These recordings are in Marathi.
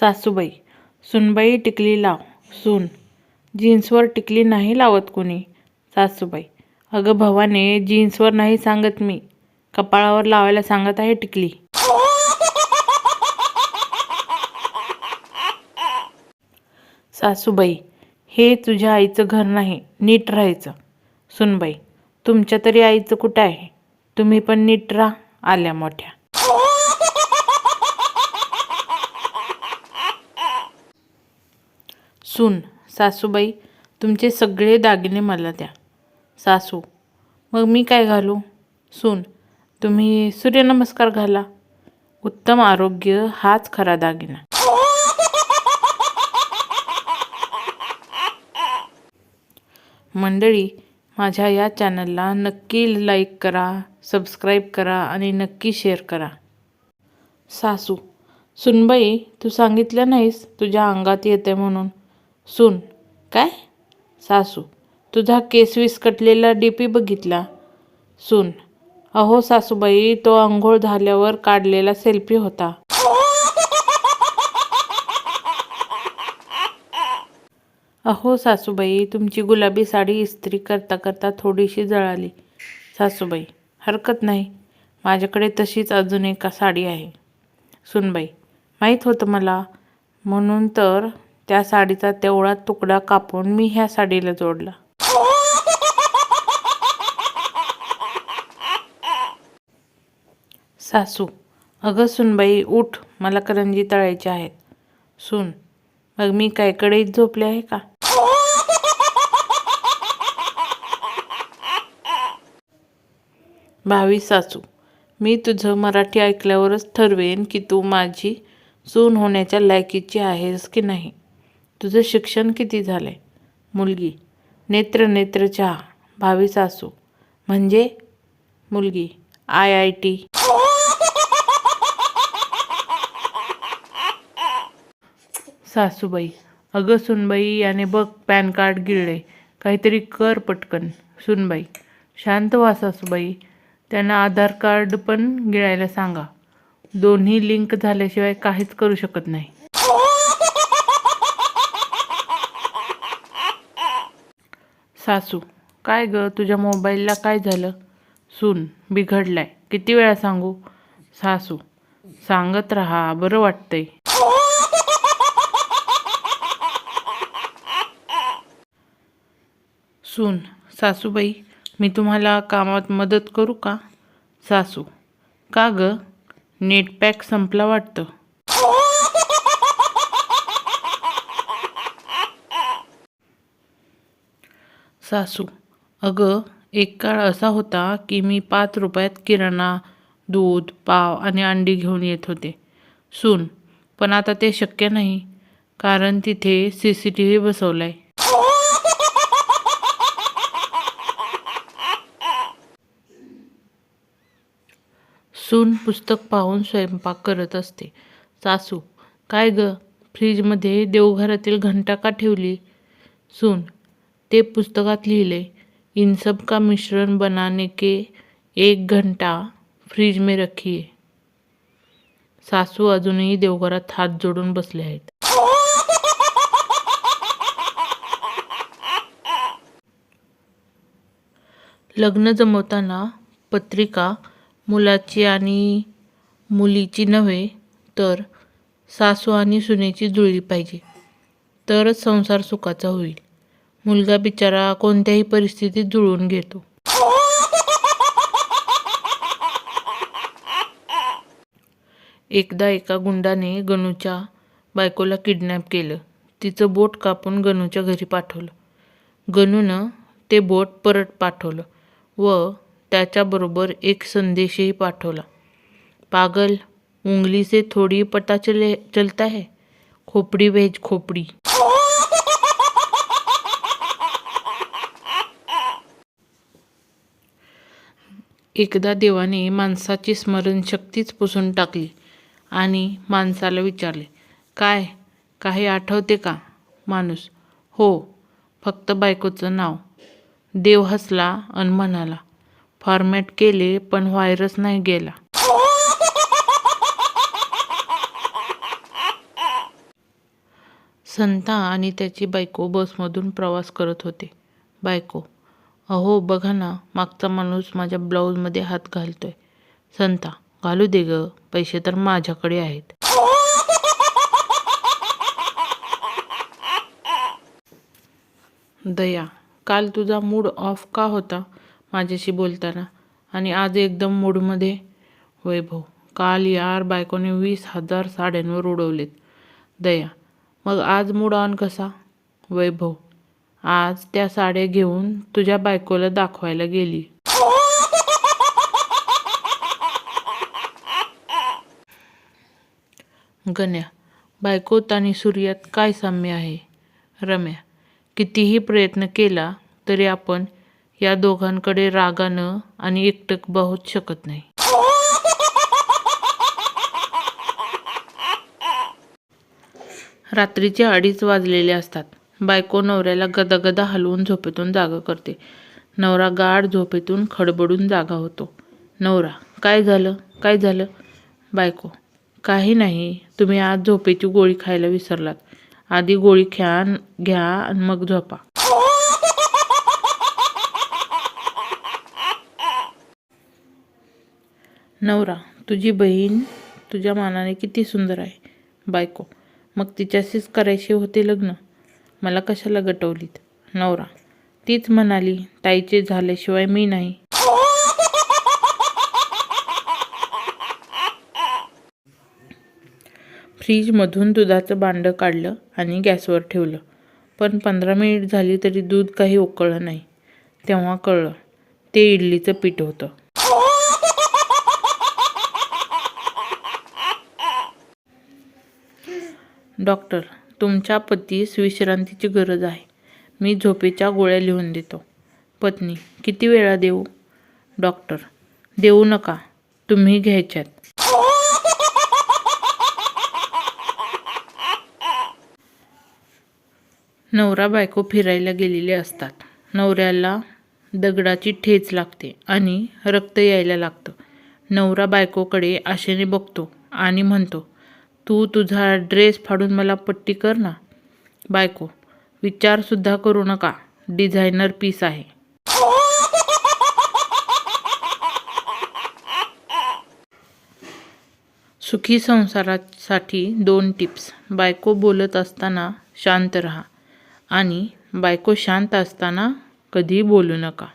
सासूबाई सुनबाई टिकली लाव सून. जीन्सवर टिकली नाही लावत कोणी? सासूबाई अगं भवाने जीन्सवर नाही सांगत मी. कपाळावर लावायला सांगत आहे टिकली. सासूबाई हे तुझ्या आईचं घर नाही नीट राहायचं. सुनबाई तुमच्या तरी आईचं कुठं आहे? तुम्ही पण नीट राहा आल्या मोठ्या. सून सासूबाई तुमचे सगळे दागिने मला द्या. सासू मग मी काय घालू? सून तुम्ही सूर्यनमस्कार घाला. उत्तम आरोग्य हाच खरा दागिना. मंडळी माझ्या या चॅनलला नक्की लाईक करा सबस्क्राईब करा आणि नक्की शेअर करा. सासू सुनबाई तू सांगितलं नाहीस तुझ्या अंगात येते म्हणून. सून काय? सासू तुझा केस विस्कटलेला डी पी बघितला. सून अहो सासूबाई तो आंघोळ झाल्यावर काढलेला सेल्फी होता. अहो सासूबाई तुमची गुलाबी साडी इस्त्री करता करता थोडीशी जळाली. सासूबाई हरकत नाही. माझ्याकडे तशीच अजून एका साडी आहे. सुनबाई माहीत होतं मला. म्हणून तर त्या साडीचा तेवढा तुकडा कापून मी ह्या साडीला जोडला. सासू अगं सुनबाई उठ. मला करंजी तळायची आहेत सून मग मी काय झोपले आहे का? भावी सासू मी तुझं मराठी ऐकल्यावरच ठरवेन की तू माझी सून होण्याच्या लायकीची आहेस की नाही. तुझं शिक्षण किती झालं आहे मुलगी. नेत्र नेत्र चहा भावी सासू. म्हणजे? मुलगी. I I T. सासूबाई. अगं सुनबाई याने बघ पॅन कार्ड गिळले काहीतरी कर पटकन सुनबाई. शांत व्हा सासूबाई. त्यांना आधार कार्ड पण गिळायला सांगा. दोन्ही लिंक झाल्याशिवाय काहीच करू शकत नाही. सासू काय ग तुझ्या मोबाईलला काय झालं? सून बिघडलाय. किती वेळा सांगू? सासू सांगत राहा बरं वाटतंय. सून सासूबाई मी तुम्हाला कामात मदत करू का? सासू का ग? नेट पॅक संपला वाटतं. सासू. अगं एक काळ असा होता की मी पाच रुपयात किराणा दूध पाव आणि अंडी घेऊन येत होते. सून पण आता ते शक्य नाही कारण तिथे सी सी टी व्ही बसवला आहे सून पुस्तक पाहून स्वयंपाक करत असते. सासू काय ग फ्रीजमध्ये देवघरातील घंटा का ठेवली? सून ते पुस्तकात लिहिले इन सब का मिश्रण बनाने के एक घंटा फ्रीज में रखिए. सासू अजूनही देवघरात हात जोडून बसले आहेत. लग्न जमवताना पत्रिका मुलाची आणि मुलीची नव्हे तर सासू आणि सुनेची जुळली पाहिजे. तरच संसार सुखाचा होईल. मुलगा बिचारा कोणत्याही परिस्थितीत जुळवून घेतो. एकदा एका गुंडाने गणूच्या बायकोला किडनॅप केलं. तिचं बोट कापून गणूच्या घरी पाठवलं. गणूनं ते बोट परत पाठवलं व त्याच्याबरोबर एक संदेशही पाठवला. पागल उंगली से थोड़ी पता चले चलता है? खोपड़ी वेज खोपड़ी. एकदा देवाने माणसाची स्मरणशक्तीच पुसून टाकली आणि माणसाला विचारले काय काही आठवते का? माणूस हो फक्त बायकोचं नाव. देव हसला अन म्हणाला फॉर्मॅट केले पण व्हायरस नाही गेला. संता आणि त्याची बायको बसमधून प्रवास करत होते. बायको अहो बघा ना मागचा माणूस माझ्या ब्लाऊजमध्ये हात घालतोय. संता घालू दे ग पैसे तर माझ्याकडे आहेत. दया काल तुझा मूड ऑफ का होता माझ्याशी बोलताना? आणि आज एकदम मूडमध्ये? वैभव काल यार बायकोने वीस हजार साड्यांवर उडवलेत. दया मग आज मूड ऑन कसा? वैभव आज त्या साड्या घेऊन तुझ्या बायकोला दाखवायला गेली. गण्या बायकोत आणि सूर्यात काय साम्य आहे? रम्या कितीही प्रयत्न केला तरी आपण या दोघांकडे रागानं आणि एकटक पाहूच शकत नाही. रात्रीचे अडीच वाजलेले असतात. बायको नवऱ्याला गदागदा हलवून झोपेतून जागा करते. नवरा गाढ झोपेतून खडबडून जागा होतो. नवरा काय झालं? काय झालं? बायको काही नाही. तुम्ही आज झोपेची गोळी खायला विसरलात. आधी गोळी ख्या घ्या आणि मग झोपा. नवरा तुझी बहीण तुझ्या मानाने किती सुंदर आहे. बायको मग तिच्याशीच करायचे होते लग्न? मला कशाला गटवलीत? नवरा. तीच म्हणाली ताईचे झाल्याशिवाय मी नाही. फ्रीजमधून दुधाचं भांडं काढलं आणि गॅसवर ठेवलं. पण पंधरा मिनिट झाली तरी दूध काही उकळलं नाही. तेव्हा कळलं ते इडलीचं पीठ होतं. डॉक्टर तुमच्या पतीस विश्रांतीची गरज आहे. मी झोपेच्या गोळ्या लिहून देतो. पत्नी किती वेळा देऊ? डॉक्टर देऊ नका. तुम्ही घ्यायच्यात. नवरा बायको फिरायला गेलेले असतात. नवऱ्याला दगडाची ठेच लागते आणि रक्त यायला लागतं. नवरा बायकोकडे आशेने बघतो आणि म्हणतो तू तुझा ड्रेस फाडून मला पट्टी कर ना. बायको विचारसुद्धा करू नका. डिझायनर पीस आहे. सुखी संसारासाठी दोन टिप्स बायको बोलत असताना शांत राहा. आणि बायको शांत असताना कधी बोलू नका.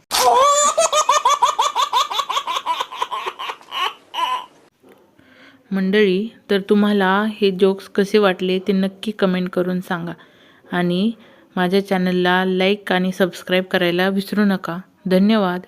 मंडळी तर तुम्हाला हे जोक्स कसे वाटले ते नक्की कमेंट करून सांगा. आणि माझ्या चॅनलला लाईक आणि सबस्क्राईब करायला विसरू नका. धन्यवाद.